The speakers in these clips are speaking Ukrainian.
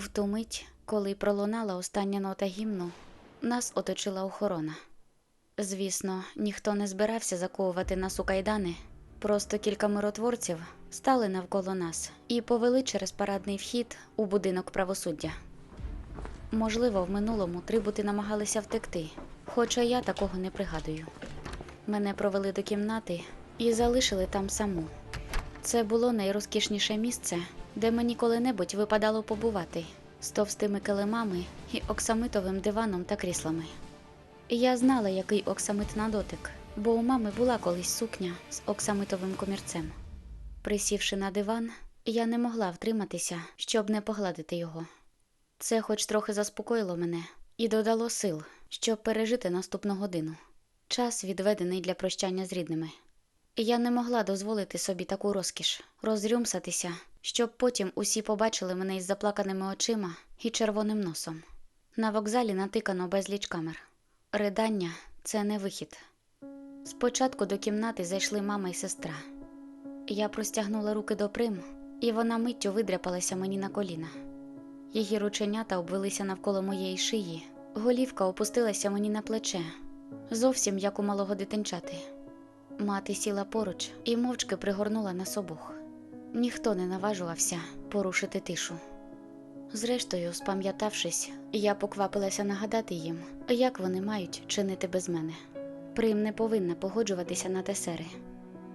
В ту мить, коли пролунала остання нота гімну, нас оточила охорона. Звісно, ніхто не збирався заковувати нас у кайдани, просто кілька миротворців стали навколо нас і повели через парадний вхід у будинок правосуддя. Можливо, в минулому трибути намагалися втекти, хоча я такого не пригадую. Мене провели до кімнати і залишили там саму. Це було найрозкішніше місце, де мені коли-небудь випадало побувати з товстими килимами і оксамитовим диваном та кріслами. Я знала, який оксамит на дотик, бо у мами була колись сукня з оксамитовим комірцем. Присівши на диван, я не могла втриматися, щоб не погладити його. Це хоч трохи заспокоїло мене і додало сил, щоб пережити наступну годину. Час відведений для прощання з рідними. Я не могла дозволити собі таку розкіш розрюмсатися, щоб потім усі побачили мене із заплаканими очима і червоним носом. На вокзалі натикано безліч камер. Ридання це не вихід. Спочатку до кімнати зайшли мама і сестра. Я простягнула руки до прим, і вона миттю видряпалася мені на коліна. Її рученята обвелися навколо моєї шиї, голівка опустилася мені на плече, зовсім як у малого дитинчати. Мати сіла поруч і мовчки пригорнула нас обох. Ніхто не наважувався порушити тишу. Зрештою, спам'ятавшись, я поквапилася нагадати їм, як вони мають чинити без мене. Прим не повинна погоджуватися на тесери.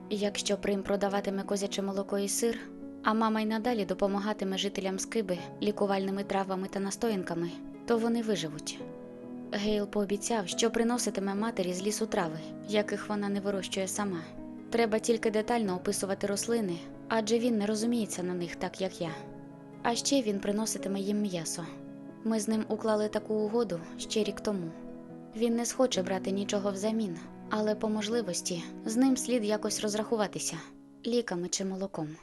Якщо Прим продаватиме козяче молоко і сир, а мама й надалі допомагатиме жителям скиби лікувальними травами та настоянками, то вони виживуть. Гейл пообіцяв, що приноситиме матері з лісу трави, яких вона не вирощує сама. Треба тільки детально описувати рослини, адже він не розуміється на них так, як я. А ще він приноситиме їм м'ясо. Ми з ним уклали таку угоду ще рік тому. Він не схоче брати нічого взамін, але по можливості з ним слід якось розрахуватися ліками чи молоком.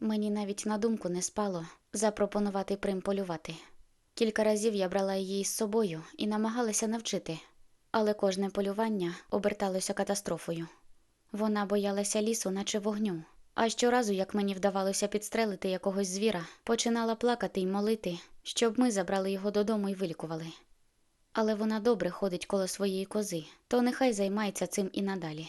Мені навіть на думку не спало запропонувати прим полювати. Кілька разів я брала її з собою і намагалася навчити, але кожне полювання оберталося катастрофою. Вона боялася лісу, наче вогню. А щоразу, як мені вдавалося підстрелити якогось звіра, починала плакати й молити, щоб ми забрали його додому і вилікували. Але вона добре ходить коло своєї кози, то нехай займається цим і надалі.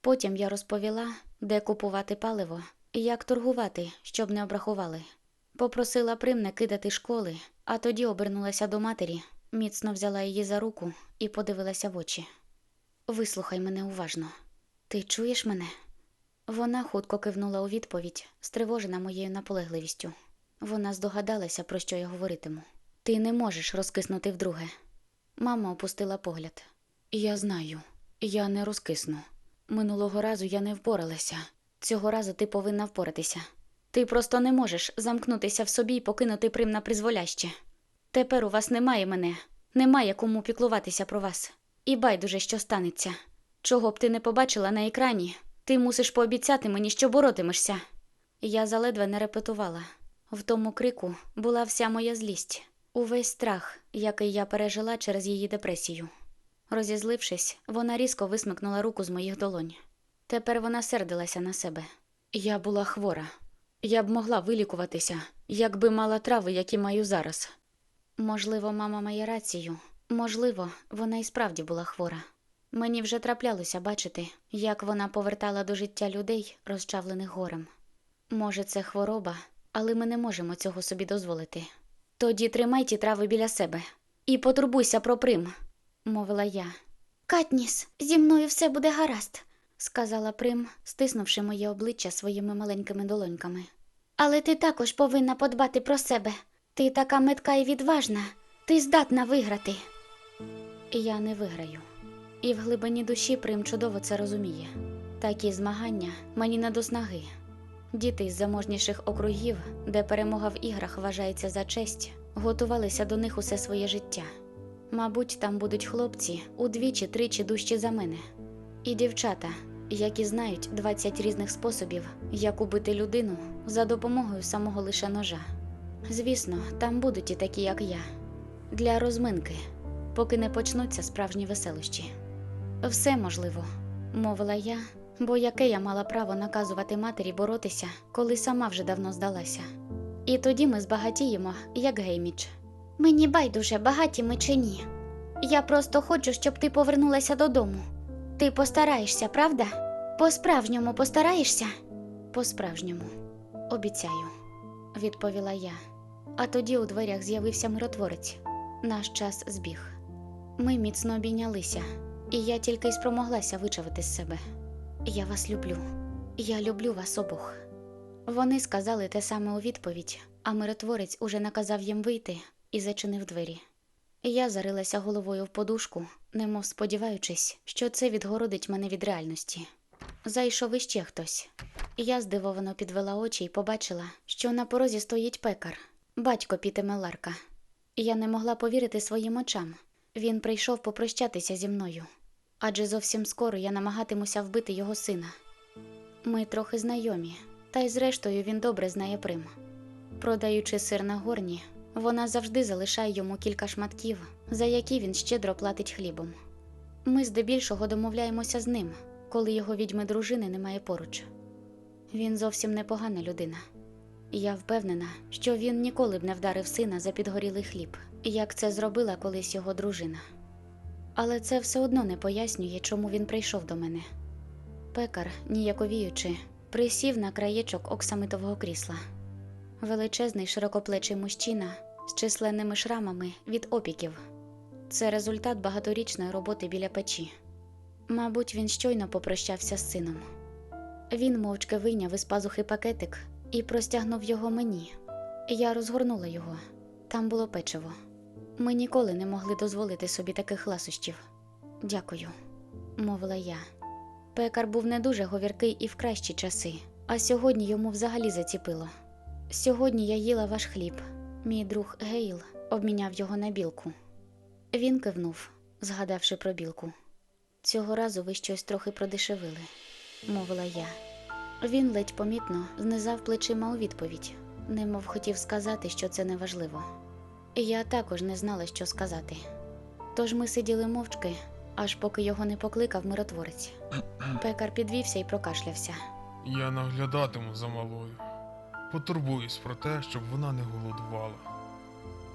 Потім я розповіла, де купувати паливо і як торгувати, щоб не обрахували. Попросила Прим не кидати школи, а тоді обернулася до матері, міцно взяла її за руку і подивилася в очі. Вислухай мене уважно. Ти чуєш мене? Вона хутко кивнула у відповідь, стривожена моєю наполегливістю. Вона здогадалася, про що я говоритиму. Ти не можеш розкиснути вдруге. Мама опустила погляд. Я знаю, я не розкисну. Минулого разу я не впоралася. Цього разу ти повинна впоратися. Ти просто не можеш замкнутися в собі і покинути прим на призволяще. Тепер у вас немає мене, немає кому піклуватися про вас. І байдуже, що станеться. Чого б ти не побачила на екрані, ти мусиш пообіцяти мені, що боротимешся. Я заледве не репетувала. В тому крику була вся моя злість, увесь страх, який я пережила через її депресію. Розізлившись, вона різко висмикнула руку з моїх долонь. Тепер вона сердилася на себе. Я була хвора. Я б могла вилікуватися, якби мала трави, які маю зараз. Можливо, мама має рацію. Можливо, вона і справді була хвора. Мені вже траплялося бачити, як вона повертала до життя людей, розчавлених горем. Може, це хвороба, але ми не можемо цього собі дозволити. Тоді тримай ті трави біля себе і потурбуйся про прим, мовила я. Катніс, зі мною все буде гаразд, сказала Прим, стиснувши моє обличчя своїми маленькими долоньками. Але ти також повинна подбати про себе. Ти така метка і відважна, ти здатна виграти. Я не виграю. І в глибині душі Прим чудово це розуміє. Такі змагання мені не до снаги. Діти із заможніших округів, де перемога в іграх вважається за честь, готувалися до них усе своє життя. Мабуть, там будуть хлопці удвічі-тричі дужчі за мене, і дівчата, які знають 20 різних способів, як убити людину за допомогою самого лише ножа. Звісно, там будуть і такі, як я, для розминки, поки не почнуться справжні веселощі. Все можливо, мовила я, бо яке я мала право наказувати матері боротися, коли сама вже давно здалася. І тоді ми збагатіємо, як гейміч. Мені байдуже, багаті ми чи ні. Я просто хочу, щоб ти повернулася додому. Ти постараєшся, правда? По-справжньому постараєшся? По-справжньому, обіцяю, відповіла я. А тоді у дверях з'явився миротворець. Наш час збіг. Ми міцно обійнялися, і я тільки й спромоглася вичавити з себе. Я вас люблю. Я люблю вас обох. Вони сказали те саме у відповідь, а миротворець уже наказав їм вийти і зачинив двері. Я зарилася головою в подушку, немов сподіваючись, що це відгородить мене від реальності. Зайшов іще хтось. Я здивовано підвела очі і побачила, що на порозі стоїть пекар, батько Піти Меларка. Я не могла повірити своїм очам. Він прийшов попрощатися зі мною, адже зовсім скоро я намагатимуся вбити його сина. Ми трохи знайомі, та й зрештою він добре знає Прим. Продаючи сир на горні, вона завжди залишає йому кілька шматків, за які він щедро платить хлібом. Ми здебільшого домовляємося з ним, коли його відьми дружини немає поруч. Він зовсім непогана людина. Я впевнена, що він ніколи б не вдарив сина за підгорілий хліб, як це зробила колись його дружина. Але це все одно не пояснює, чому він прийшов до мене. Пекар, ніяковіючи, присів на краєчок оксамитового крісла. Величезний широкоплечий мужчина з численними шрамами від опіків. Це результат багаторічної роботи біля печі. Мабуть, він щойно попрощався з сином. Він мовчки вийняв із пазухи пакетик і простягнув його мені. Я розгорнула його. Там було печиво. Ми ніколи не могли дозволити собі таких ласощів. Дякую, мовила я. Пекар був не дуже говіркий і в кращі часи, а сьогодні йому взагалі заціпило. Сьогодні я їла ваш хліб. Мій друг Гейл обміняв його на білку. Він кивнув, згадавши про білку. Цього разу ви щось трохи продешевили, мовила я. Він ледь помітно знизав плечима у відповідь, немов хотів сказати, що це неважливо. Я також не знала, що сказати. Тож ми сиділи мовчки, аж поки його не покликав миротворець. Пекар підвівся і прокашлявся. Я наглядатиму за малою. Потурбуюсь про те, щоб вона не голодувала.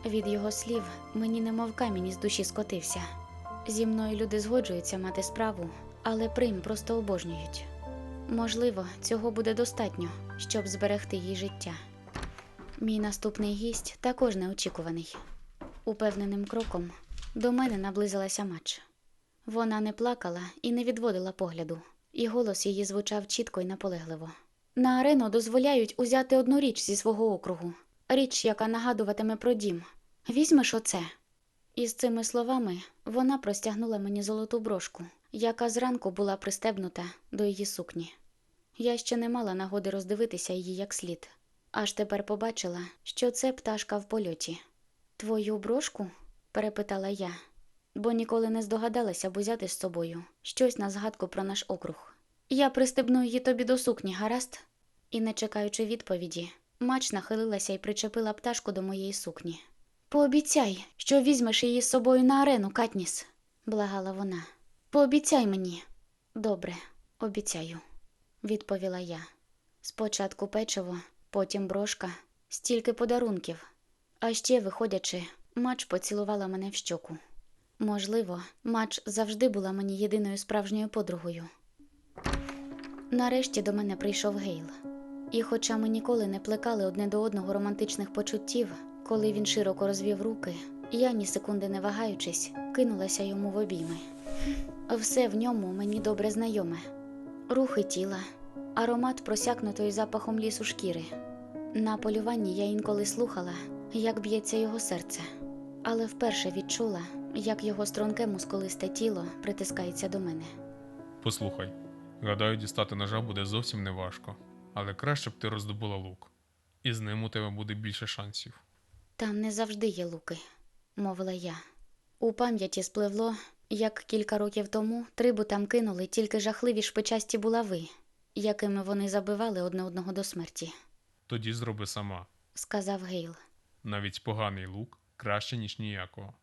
Від його слів мені немов камінь із душі скотився. Зі мною люди згоджуються мати справу, але прийм просто обожнюють. Можливо, цього буде достатньо, щоб зберегти їй життя. Мій наступний гість також неочікуваний. Упевненим кроком до мене наблизилася мач. Вона не плакала і не відводила погляду, і голос її звучав чітко й наполегливо. На арену дозволяють узяти одну річ зі свого округу, річ, яка нагадуватиме про дім. Візьмеш оце. І з цими словами вона простягнула мені золоту брошку, яка зранку була пристебнута до її сукні. Я ще не мала нагоди роздивитися її як слід, аж тепер побачила, що це пташка в польоті. Твою брошку? перепитала я, бо ніколи не здогадалася б узяти з собою щось на згадку про наш округ. Я пристебну її тобі до сукні, гаразд? І, не чекаючи відповіді, мач нахилилася і причепила пташку до моєї сукні. Пообіцяй, що візьмеш її з собою на арену, Катніс, благала вона. Пообіцяй мені. Добре, обіцяю, відповіла я. Спочатку печиво, потім брошка, стільки подарунків. А ще, виходячи, мач поцілувала мене в щоку. Можливо, мач завжди була мені єдиною справжньою подругою. Нарешті до мене прийшов Гейл. І хоча ми ніколи не плекали одне до одного романтичних почуттів, коли він широко розвів руки, я ні секунди не вагаючись, кинулася йому в обійми. Все в ньому мені добре знайоме: рухи тіла, аромат просякнутої запахом лісу шкіри. На полюванні я інколи слухала, як б'ється його серце, але вперше відчула, як його струнке мускулисте тіло притискається до мене. Послухай, гадаю, дістати ножа буде зовсім неважко, але краще б ти роздобула лук. І з ним у тебе буде більше шансів. Там не завжди є луки, мовила я. У пам'яті спливло, як кілька років тому трибу там кинули тільки жахливі шпичасті булави, якими вони забивали одне одного до смерті, Тоді зроби сама. сказав Гейл. Навіть поганий лук краще, ніж ніякого.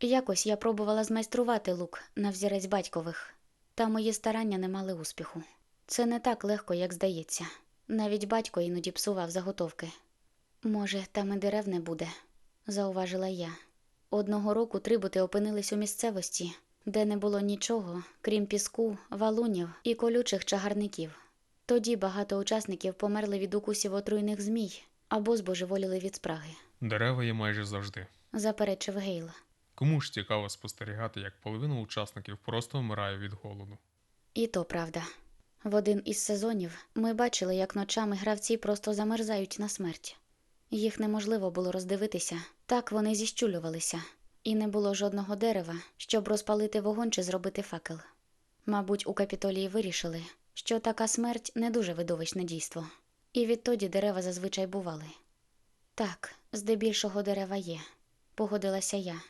Якось я пробувала змайструвати лук на взірець батькових, та мої старання не мали успіху. Це не так легко, як здається. Навіть батько іноді псував заготовки. Може, там і дерев не буде, зауважила я. Одного року трибути опинились у місцевості, де не було нічого, крім піску, валунів і колючих чагарників. Тоді багато учасників померли від укусів отруйних змій або збожеволіли від спраги, Дерева є майже завжди. заперечив Гейл. Кому ж цікаво спостерігати, як половина учасників просто вмирає від голоду. І то правда. В один із сезонів ми бачили, як ночами гравці просто замерзають на смерть. Їх неможливо було роздивитися, так вони зіщулювалися, і не було жодного дерева, щоб розпалити вогонь чи зробити факел. Мабуть, у капітолії вирішили, що така смерть не дуже видовищне дійство, і відтоді дерева зазвичай бували. Так, здебільшого дерева є, погодилася я.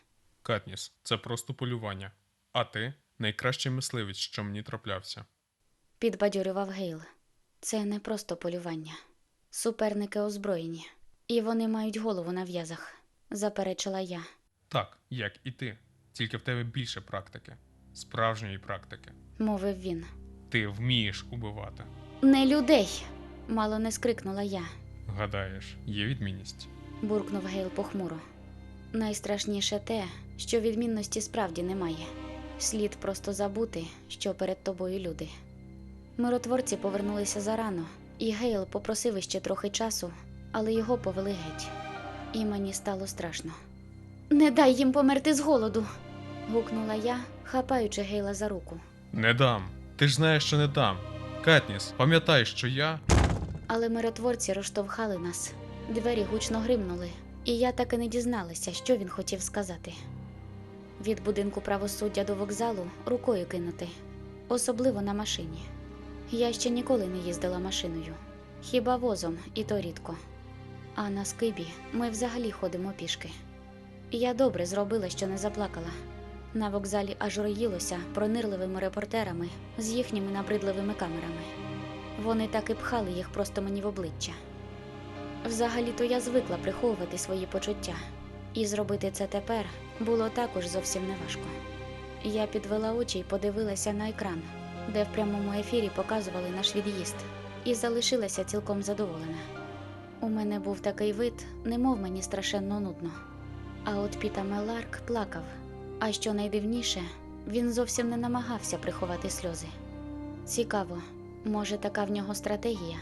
Катніс, це просто полювання. А ти найкращий мисливець, що мені траплявся. підбадьорював Гейл. Це не просто полювання. Суперники озброєні, і вони мають голову на в'язах, заперечила я. Так, як і ти. Тільки в тебе більше практики. Справжньої практики. мовив він. Ти вмієш убивати. Не людей. мало не скрикнула я, Гадаєш, є відмінність. буркнув Гейл похмуро. Найстрашніше те, що відмінності справді немає. Слід просто забути, що перед тобою люди. Миротворці повернулися зарано, і Гейл попросив іще трохи часу, але його повели геть. І мені стало страшно. Не дай їм померти з голоду. гукнула я, хапаючи Гейла за руку. Не дам. Ти ж знаєш, що не дам. Катніс, пам'ятай, що я. Але миротворці розштовхали нас. Двері гучно гримнули, і я так і не дізналася, що він хотів сказати. Від будинку правосуддя до вокзалу рукою кинути, особливо на машині. Я ще ніколи не їздила машиною, хіба возом, і то рідко. А на скибі ми взагалі ходимо пішки. Я добре зробила, що не заплакала. На вокзалі аж роїлося пронирливими репортерами з їхніми набридливими камерами. Вони так і пхали їх просто мені в обличчя. Взагалі-то я звикла приховувати свої почуття, і зробити це тепер було також зовсім неважко. Я підвела очі і подивилася на екран, де в прямому ефірі показували наш від'їзд, і залишилася цілком задоволена. У мене був такий вид, немов мені страшенно нудно. А от Піта Меларк плакав. А що найдивніше, він зовсім не намагався приховати сльози. Цікаво, може, така в нього стратегія?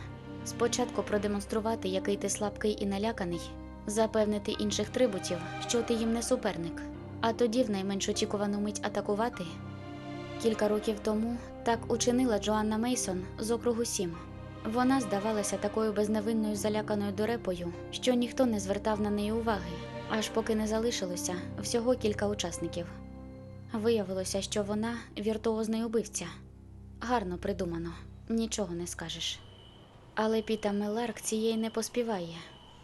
Спочатку продемонструвати, який ти слабкий і наляканий, запевнити інших трибутів, що ти їм не суперник, а тоді в найменш очікувану мить атакувати. Кілька років тому так учинила Джоанна Мейсон з округу Сім. Вона здавалася такою безневинною заляканою дурепою, що ніхто не звертав на неї уваги, аж поки не залишилося всього кілька учасників. Виявилося, що вона віртуозний убивця. Гарно придумано, нічого не скажеш. Але Піта Меларк цієї не поспіває.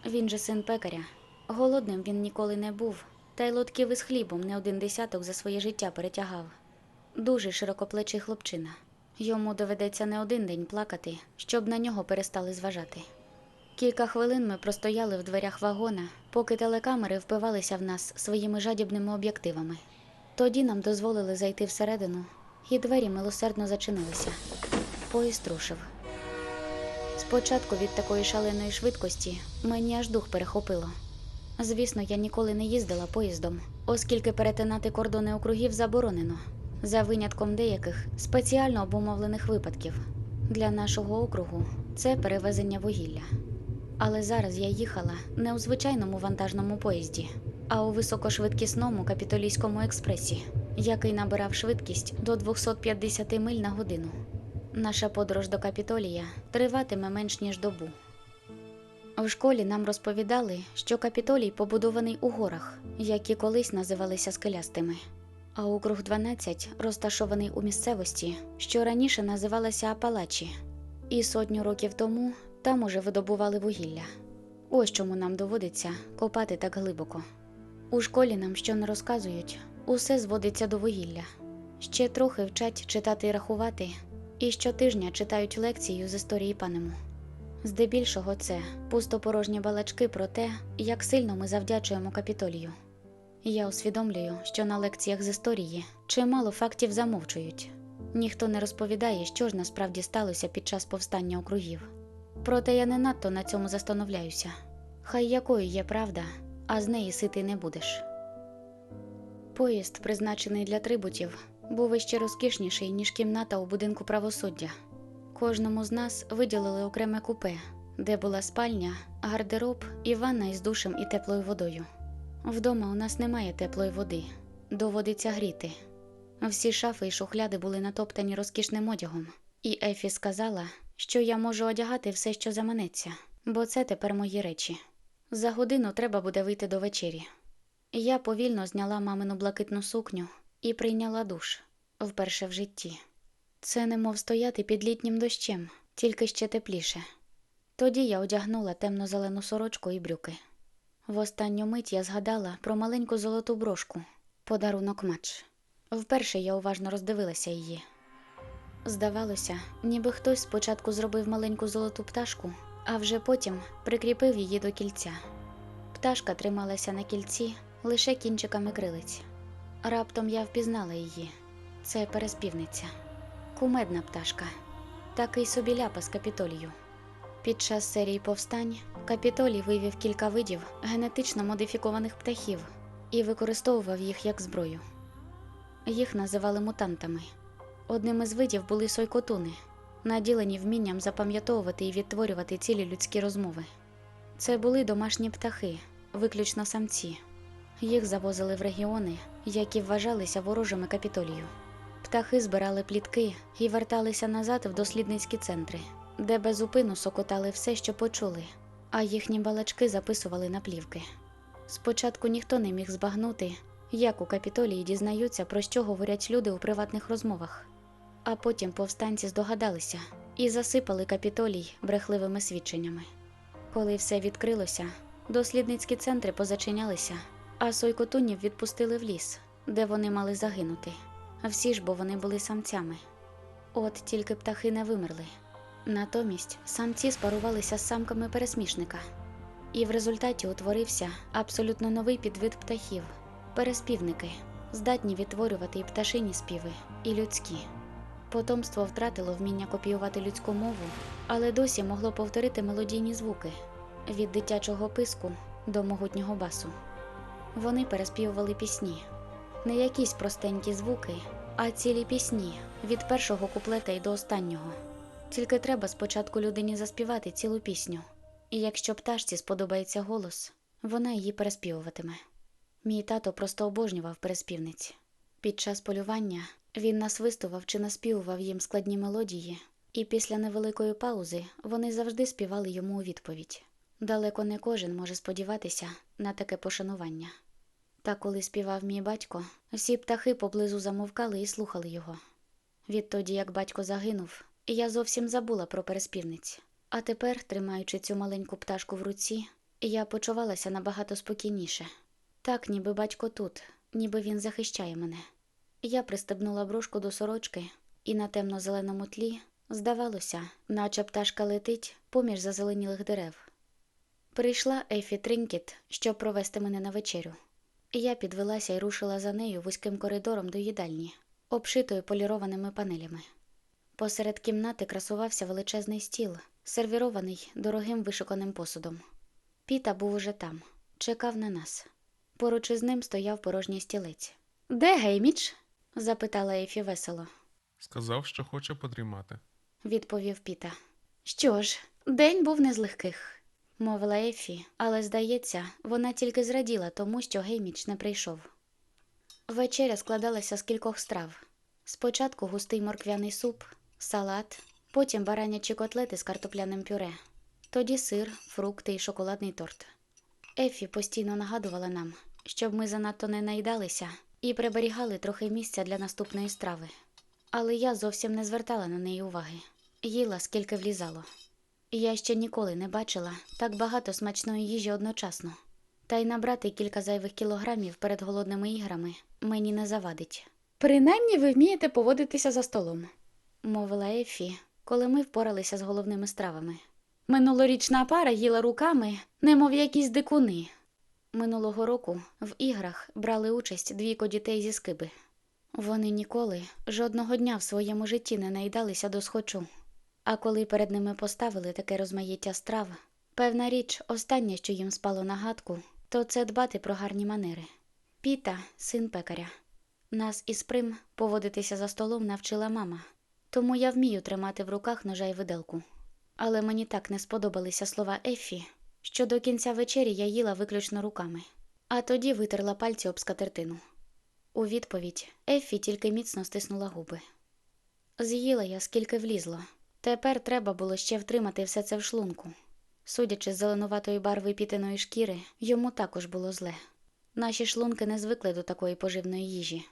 Він же син пекаря. Голодним він ніколи не був, та й лотків із хлібом не один десяток за своє життя перетягав. Дуже широкоплечий хлопчина. Йому доведеться не один день плакати, щоб на нього перестали зважати. Кілька хвилин ми простояли в дверях вагона, поки телекамери впивалися в нас своїми жадібними об'єктивами. Тоді нам дозволили зайти всередину, і двері милосердно зачинилися. Поїзд рушив. Спочатку від такої шаленої швидкості мені аж дух перехопило. Звісно, я ніколи не їздила поїздом, оскільки перетинати кордони округів заборонено, за винятком деяких спеціально обумовлених випадків. Для нашого округу це перевезення вугілля. Але зараз я їхала не у звичайному вантажному поїзді, а у високошвидкісному капітолійському експресі, який набирав швидкість до 250 миль на годину. Наша подорож до Капітолія триватиме менш ніж добу. В школі нам розповідали, що Капітолій побудований у горах, які колись називалися скелястими, а округ 12 розташований у місцевості, що раніше називалася Апалачі, і сотню років тому там уже видобували вугілля. Ось чому нам доводиться копати так глибоко. У школі нам що не розказують, усе зводиться до вугілля. Ще трохи вчать читати і рахувати, і щотижня читають лекцію з історії панему. Здебільшого це пустопорожні балачки про те, як сильно ми завдячуємо капітолію. Я усвідомлюю, що на лекціях з історії чимало фактів замовчують. Ніхто не розповідає, що ж насправді сталося під час повстання округів. Проте я не надто на цьому застановляюся. Хай якою є правда, а з неї сити не будеш. Поїзд, призначений для трибутів, був іще розкішніший, ніж кімната у будинку правосуддя. Кожному з нас виділили окреме купе, де була спальня, гардероб і ванна із душем і теплою водою. Вдома у нас немає теплої води, доводиться гріти. Всі шафи і шухляди були натоптані розкішним одягом, і Ефі сказала, що я можу одягати все, що заманеться, бо це тепер мої речі. За годину треба буде вийти до вечері. Я повільно зняла мамину блакитну сукню і прийняла душ вперше в житті. Це немов стояти під літнім дощем, тільки ще тепліше. Тоді я одягнула темно-зелену сорочку і брюки. В останню мить я згадала про маленьку золоту брошку, подарунок матч. Вперше я уважно роздивилася її. Здавалося, ніби хтось спочатку зробив маленьку золоту пташку, а вже потім прикріпив її до кільця. Пташка трималася на кільці лише кінчиками крилиць. Раптом я впізнала її. Це переспівниця. Кумедна пташка. Такий собі ляпас капітолію. Під час серії повстань Капітолій вивів кілька видів генетично модифікованих птахів і використовував їх як зброю. Їх називали мутантами. Одним із видів були сойкотуни, наділені вмінням запам'ятовувати і відтворювати цілі людські розмови. Це були домашні птахи, виключно самці. Їх завозили в регіони, які вважалися ворожими капітолію. Птахи збирали плітки і верталися назад в дослідницькі центри, де без упину сокотали все, що почули, а їхні балачки записували на плівки. Спочатку ніхто не міг збагнути, як у капітолії дізнаються, про що говорять люди у приватних розмовах. А потім повстанці здогадалися і засипали капітолій брехливими свідченнями. Коли все відкрилося, дослідницькі центри позачинялися, а сойкотунів відпустили в ліс, де вони мали загинути. Всі ж бо вони були самцями. От тільки птахи не вимерли. Натомість самці спарувалися з самками пересмішника, і в результаті утворився абсолютно новий підвид птахів переспівники, здатні відтворювати і пташині співи, і людські. Потомство втратило вміння копіювати людську мову, але досі могло повторити мелодійні звуки від дитячого писку до могутнього басу. Вони переспівували пісні, не якісь простенькі звуки, а цілі пісні від першого куплета й до останнього. Тільки треба спочатку людині заспівати цілу пісню, і якщо пташці сподобається голос, вона її переспівуватиме. Мій тато просто обожнював переспівниць. Під час полювання він насвистував чи наспівував їм складні мелодії, і після невеликої паузи вони завжди співали йому у відповідь. Далеко не кожен може сподіватися на таке пошанування. Та коли співав мій батько, всі птахи поблизу замовкали і слухали його. Відтоді, як батько загинув, я зовсім забула про переспівниць. А тепер, тримаючи цю маленьку пташку в руці, я почувалася набагато спокійніше. Так, ніби батько тут, ніби він захищає мене. Я пристебнула брошку до сорочки, і на темно-зеленому тлі здавалося, наче пташка летить поміж зазеленілих дерев. Прийшла Ефі Тринкіт, щоб провести мене на вечерю. Я підвелася і рушила за нею вузьким коридором до їдальні, обшитою полірованими панелями. Посеред кімнати красувався величезний стіл, сервірований дорогим вишуканим посудом. Піта був уже там, чекав на нас. Поруч із ним стояв порожній стілець. Де Гейміч? Запитала Ефі весело, Сказав, що хоче подрімати. відповів Піта. Що ж, день був не з легких, мовила Ефі, але, здається, вона тільки зраділа тому, що Гейміч не прийшов. Вечеря складалася з кількох страв. Спочатку густий морквяний суп, салат, потім баранячі котлети з картопляним пюре, тоді сир, фрукти і шоколадний торт. Ефі постійно нагадувала нам, щоб ми занадто не наїдалися і приберігали трохи місця для наступної страви. Але я зовсім не звертала на неї уваги, їла скільки влізало. Я ще ніколи не бачила так багато смачної їжі одночасно, та й набрати кілька зайвих кілограмів перед голодними іграми мені не завадить. Принаймні ви вмієте поводитися за столом, мовила Ефі, коли ми впоралися з головними стравами. Минулорічна пара їла руками, немов якісь дикуни. Минулого року в іграх брали участь двійко дітей зі скиби. Вони ніколи жодного дня в своєму житті не наїдалися до схочу. А коли перед ними поставили таке розмаїття страв, Певна річ, останнє, що їм спало на гадку, то це дбати про гарні манери. Піта, син пекаря. Нас із прим поводитися за столом навчила мама, тому я вмію тримати в руках ножа й виделку. Але мені так не сподобалися слова Ефі, що до кінця вечері я їла виключно руками, а тоді витерла пальці об скатертину. У відповідь Ефі тільки міцно стиснула губи. З'їла я скільки влізло. Тепер треба було ще втримати все це в шлунку. Судячи з зеленуватої барви пітиної шкіри, йому також було зле. Наші шлунки не звикли до такої поживної їжі.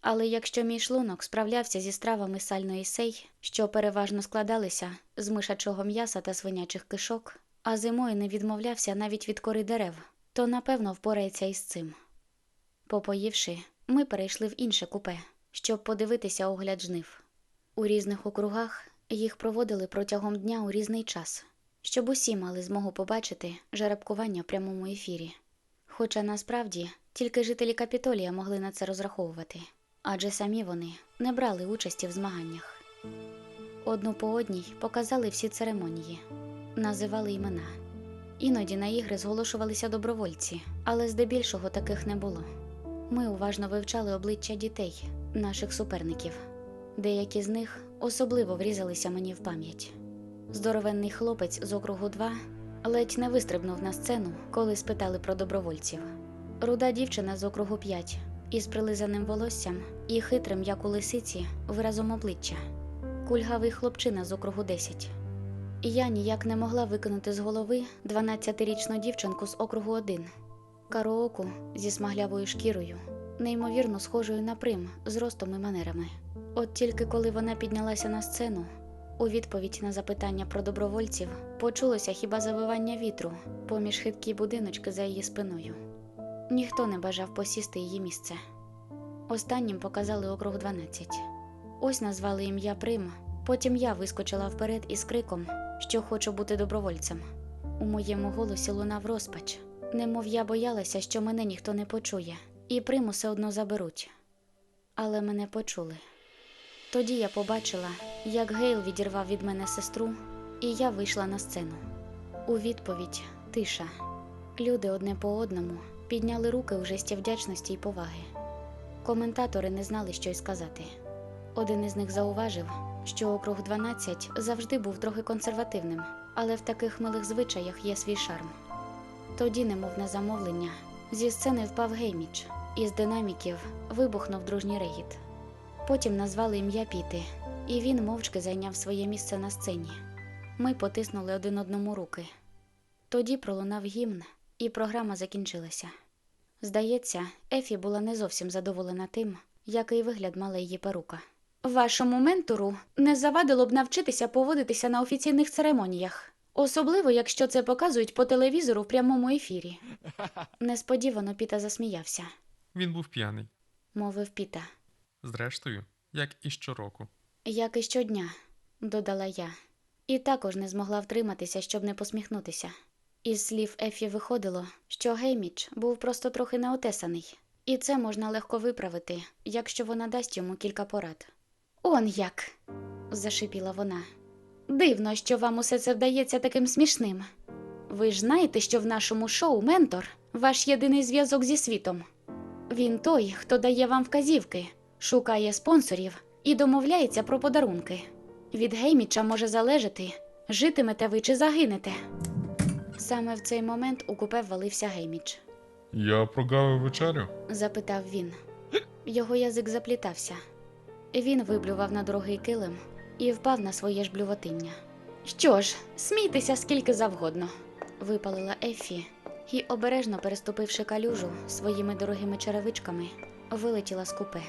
Але якщо мій шлунок справлявся зі стравами сальної сей, що переважно складалися з мишачого м'яса та свинячих кишок, а зимою не відмовлявся навіть від кори дерев, то напевно впорається із цим. Попоївши, ми перейшли в інше купе, щоб подивитися огляд жнив. У різних округах їх проводили протягом дня у різний час, щоб усі мали змогу побачити жеребкування в прямому ефірі. Хоча насправді тільки жителі Капітолія могли на це розраховувати, адже самі вони не брали участі в змаганнях. Одну по одній показали всі церемонії, називали імена. Іноді на ігри зголошувалися добровольці, але здебільшого таких не було. Ми уважно вивчали обличчя дітей, наших суперників. Деякі з них особливо врізалися мені в пам'ять. Здоровенний хлопець з округу 2 ледь не вистрибнув на сцену, коли спитали про добровольців. Руда дівчина з округу 5 із прилизаним волоссям і хитрим, як у лисиці, виразом обличчя. Кульгавий хлопчина з округу 10. Я ніяк не могла викинути з голови 12-річну дівчинку з округу 1. Карооку зі смаглявою шкірою, неймовірно схожою на прим з ростом і манерами. От тільки коли вона піднялася на сцену, у відповідь на запитання про добровольців почулося хіба завивання вітру поміж хиткі будиночки за її спиною. Ніхто не бажав посісти її місце. Останнім показали округ 12. Ось назвали ім'я Прим. Потім я вискочила вперед із криком, що хочу бути добровольцем. У моєму голосі лунав розпач, немов я боялася, що мене ніхто не почує, і Прим усе одно заберуть. Але мене почули. Тоді я побачила, як Гейл відірвав від мене сестру, і я вийшла на сцену. У відповідь тиша. Люди одне по одному підняли руки у жесті вдячності й поваги. Коментатори не знали, що й сказати. Один із них зауважив, що округ 12 завжди був трохи консервативним, але в таких милих звичаях є свій шарм. Тоді, немов на замовлення, зі сцени впав гейміч, і з динаміків вибухнув дружній регіт. Потім назвали ім'я Піти, і він мовчки зайняв своє місце на сцені. Ми потиснули один одному руки. Тоді пролунав гімн, і програма закінчилася. Здається, Ефі була не зовсім задоволена тим, який вигляд мала її перука. Вашому ментору не завадило б навчитися поводитися на офіційних церемоніях, особливо якщо це показують по телевізору в прямому ефірі. Несподівано Піта засміявся, Він був п'яний. мовив Піта. Зрештою, як і щороку. Як і щодня, додала я, і також не змогла втриматися, щоб не посміхнутися. Із слів Ефі виходило, що Гейміч був просто трохи неотесаний, і це можна легко виправити, якщо вона дасть йому кілька порад. Он як. зашипіла вона. Дивно, що вам усе це вдається таким смішним. Ви ж знаєте, що в нашому шоу ментор ваш єдиний зв'язок зі світом. Він той, хто дає вам вказівки, шукає спонсорів і домовляється про подарунки. Від Гейміча може залежати, житимете ви чи загинете. Саме в цей момент у купе ввалився Гейміч. Я прогавив вечерю. Запитав він. Його язик заплітався. Він виблював на дорогий килим і впав на своє ж блювотиння. Що ж, смійтеся скільки завгодно, випалила Ефі і, обережно переступивши калюжу своїми дорогими черевичками, вилетіла з купе.